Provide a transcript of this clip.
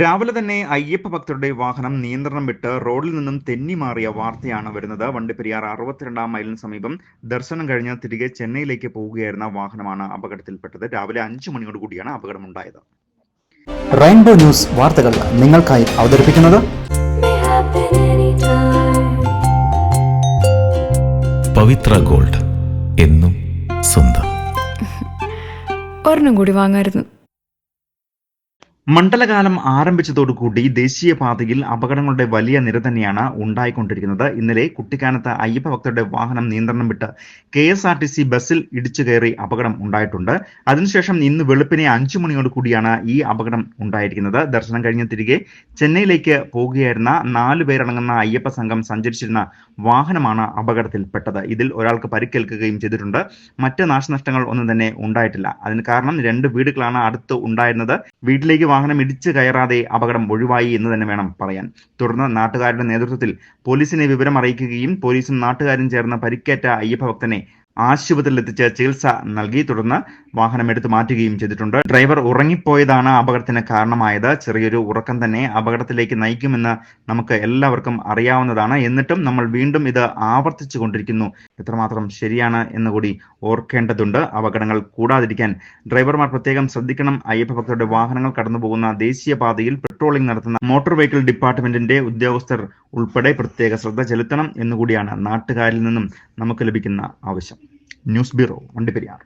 രാവിലെ തന്നെ അയ്യപ്പ ഭക്തരുടെ വാഹനം നിയന്ത്രണം വിട്ട് റോഡിൽ നിന്നും തെന്നി മാറിയ വാർത്തയാണ് വരുന്നത്. വണ്ടിപ്പെരിയാർ അറുപത്തിരണ്ടാം മൈലിന് സമീപം ദർശനം കഴിഞ്ഞ് തിരികെ ചെന്നൈയിലേക്ക് പോവുകയായിരുന്ന വാഹനമാണ് അപകടത്തിൽപ്പെട്ടത്. രാവിലെ അഞ്ചു മണിയോടുകൂടിയാണ് അപകടമുണ്ടായത്. റെയിൻബോ ന്യൂസ് വാർത്തകൾ നിങ്ങൾക്കായി അവതരിപ്പിക്കുന്നത്. പവിത്ര ഗോൾഡ് എന്നും സ്വന്തം. ഒരെണ്ണം കൂടി വാങ്ങായിരുന്നു. മണ്ഡലകാലം ആരംഭിച്ചതോടുകൂടി ദേശീയപാതയിൽ അപകടങ്ങളുടെ വലിയ നിര തന്നെയാണ് ഉണ്ടായിക്കൊണ്ടിരിക്കുന്നത്. ഇന്നലെ കുട്ടിക്കാനത്ത് അയ്യപ്പ ഭക്തരുടെ വാഹനം നിയന്ത്രണം വിട്ട് K S R T C ബസ്സിൽ ഇടിച്ചു കയറി അപകടം ഉണ്ടായിട്ടുണ്ട്. അതിനുശേഷം ഇന്ന് വെളുപ്പിനെ അഞ്ചു മണിയോട് കൂടിയാണ് ഈ അപകടം ഉണ്ടായിരിക്കുന്നത്. ദർശനം കഴിഞ്ഞ തിരികെ ചെന്നൈയിലേക്ക് പോകുകയായിരുന്ന നാലു പേരടങ്ങുന്ന അയ്യപ്പ സംഘം സഞ്ചരിച്ചിരുന്ന വാഹനമാണ് അപകടത്തിൽപ്പെട്ടത്. ഇതിൽ ഒരാൾക്ക് പരിക്കേൽക്കുകയും ചെയ്തിട്ടുണ്ട്. മറ്റ് നാശനഷ്ടങ്ങൾ ഒന്നും തന്നെ ഉണ്ടായിട്ടില്ല. അതിന് കാരണം രണ്ട് വീടുകളാണ് അടുത്ത് ഉണ്ടായിരുന്നത്. വീട്ടിലേക്ക് വാഹനം ഇടിച്ചു കയറാതെ അപകടം ഒഴിവായി എന്ന് തന്നെ വേണം പറയാൻ. തുടർന്ന് നാട്ടുകാരുടെ നേതൃത്വത്തിൽ പോലീസിനെ വിവരം അറിയിക്കുകയും പോലീസും നാട്ടുകാരും ചേർന്ന് പരിക്കേറ്റ അയ്യപ്പ ഭക്തനെ ആശുപത്രിയിൽ എത്തിച്ച് ചികിത്സ നൽകി തുടർന്ന് വാഹനം എടുത്തു മാറ്റുകയും ചെയ്തിട്ടുണ്ട്. ഡ്രൈവർ ഉറങ്ങിപ്പോയതാണ് അപകടത്തിന് കാരണമായത്. ചെറിയൊരു ഉറക്കം തന്നെ അപകടത്തിലേക്ക് നയിക്കുമെന്ന് നമുക്ക് എല്ലാവർക്കും അറിയാവുന്നതാണ്. എന്നിട്ടും നമ്മൾ വീണ്ടും ഇത് ആവർത്തിച്ചു കൊണ്ടിരിക്കുന്നു. എത്രമാത്രം ശരിയാണ് എന്ന് കൂടി ഓർക്കേണ്ടതുണ്ട്. അപകടങ്ങൾ കൂടാതിരിക്കാൻ ഡ്രൈവർമാർ പ്രത്യേകം ശ്രദ്ധിക്കണം. അയ്യപ്പ ഭക്തരുടെ വാഹനങ്ങൾ കടന്നുപോകുന്ന ദേശീയപാതയിൽ പെട്രോളിംഗ് നടത്തുന്ന മോട്ടോർ വെഹിക്കിൾ ഡിപ്പാർട്ട്മെന്റിന്റെ ഉദ്യോഗസ്ഥർ ഉൾപ്പെടെ പ്രത്യേക ശ്രദ്ധ ചെലുത്തണം എന്നുകൂടിയാണ് നാട്ടുകാരിൽ നിന്നും നമുക്ക് ലഭിക്കുന്ന ആവശ്യം. News bureau Vandiperiyar.